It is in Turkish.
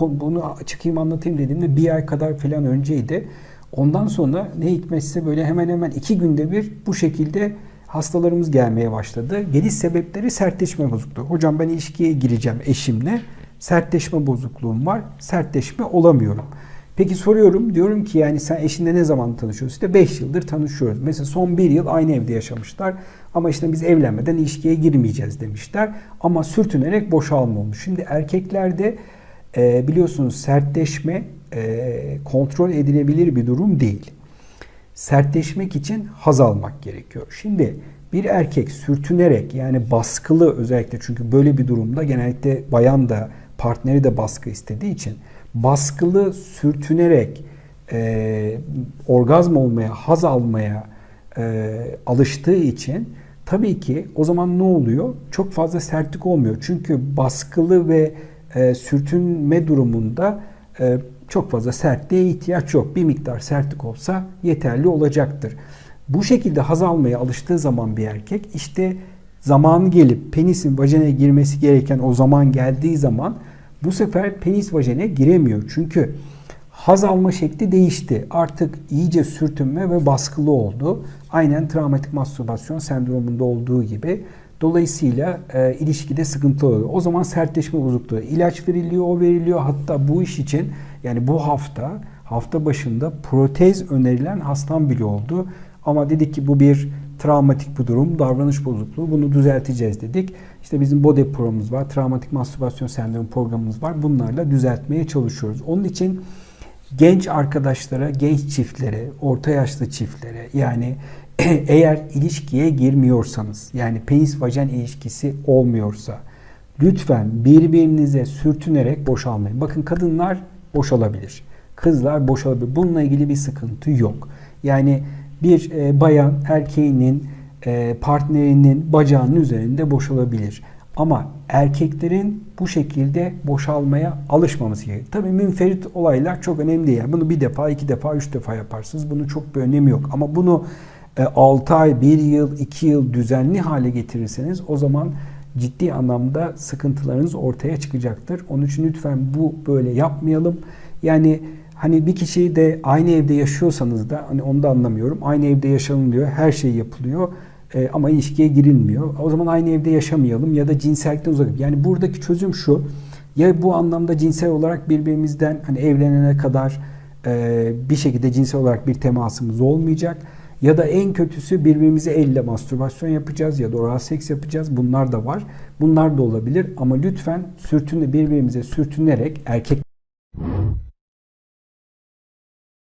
bunu çıkayım anlatayım dediğimde bir ay kadar falan önceydi. Ondan sonra ne hikmetse böyle hemen hemen iki günde bir bu şekilde hastalarımız gelmeye başladı. Geliş sebepleri sertleşme bozukluğu. Hocam ben ilişkiye gireceğim eşimle. Sertleşme bozukluğum var. Sertleşme olamıyorum. Peki soruyorum diyorum ki yani sen eşinle ne zaman tanışıyorsun? İşte 5 yıldır tanışıyoruz. Mesela son 1 yıl aynı evde yaşamışlar. Ama işte biz evlenmeden ilişkiye girmeyeceğiz demişler. Ama sürtünerek boşalma olmuş. Şimdi erkeklerde e, biliyorsunuz sertleşme e, kontrol edilebilir bir durum değil. Sertleşmek için haz almak gerekiyor. Şimdi bir erkek sürtünerek yani baskılı özellikle çünkü böyle bir durumda genellikle bayan da partneri de baskı istediği için baskılı sürtünerek e, orgazm olmaya, haz almaya e, alıştığı için tabii ki o zaman ne oluyor? Çok fazla sertlik olmuyor. Çünkü baskılı ve e, sürtünme durumunda e, çok fazla sertliğe ihtiyaç yok. Bir miktar sertlik olsa yeterli olacaktır. Bu şekilde haz almaya alıştığı zaman bir erkek işte zamanı gelip penisin vajeneye girmesi gereken o zaman geldiği zaman bu sefer penis vajeneye giremiyor. Çünkü haz alma şekli değişti. Artık iyice sürtünme ve baskılı oldu. Aynen travmatik mastürbasyon sendromunda olduğu gibi. Dolayısıyla e, ilişkide sıkıntı oluyor. O zaman sertleşme bozukluğu. ilaç veriliyor, o veriliyor. Hatta bu iş için yani bu hafta hafta başında protez önerilen hastam bile oldu. Ama dedik ki bu bir travmatik bir durum, davranış bozukluğu. Bunu düzelteceğiz dedik. İşte bizim BODEP programımız var, travmatik mastürbasyon sendromu programımız var. Bunlarla düzeltmeye çalışıyoruz. Onun için genç arkadaşlara, genç çiftlere, orta yaşlı çiftlere yani eğer ilişkiye girmiyorsanız yani penis vajen ilişkisi olmuyorsa lütfen birbirinize sürtünerek boşalmayın. Bakın kadınlar boşalabilir. Kızlar boşalabilir. Bununla ilgili bir sıkıntı yok. Yani bir e, bayan erkeğinin e, partnerinin bacağının üzerinde boşalabilir. Ama erkeklerin bu şekilde boşalmaya alışmaması gerekiyor. Tabii münferit olaylar çok önemli değil. Yani bunu bir defa, iki defa, üç defa yaparsınız. Bunun çok bir önemi yok. Ama bunu 6 ay, 1 yıl, 2 yıl düzenli hale getirirseniz o zaman ciddi anlamda sıkıntılarınız ortaya çıkacaktır. Onun için lütfen bu böyle yapmayalım. Yani hani bir kişiyi de aynı evde yaşıyorsanız da hani onu da anlamıyorum. Aynı evde yaşanın diyor. Her şey yapılıyor. E, ama ilişkiye girilmiyor. O zaman aynı evde yaşamayalım ya da cinsellikten uzak. Yani buradaki çözüm şu. Ya bu anlamda cinsel olarak birbirimizden hani evlenene kadar e, bir şekilde cinsel olarak bir temasımız olmayacak. Ya da en kötüsü birbirimize elle mastürbasyon yapacağız ya da oral seks yapacağız. Bunlar da var. Bunlar da olabilir ama lütfen sürtünle birbirimize sürtünerek erkek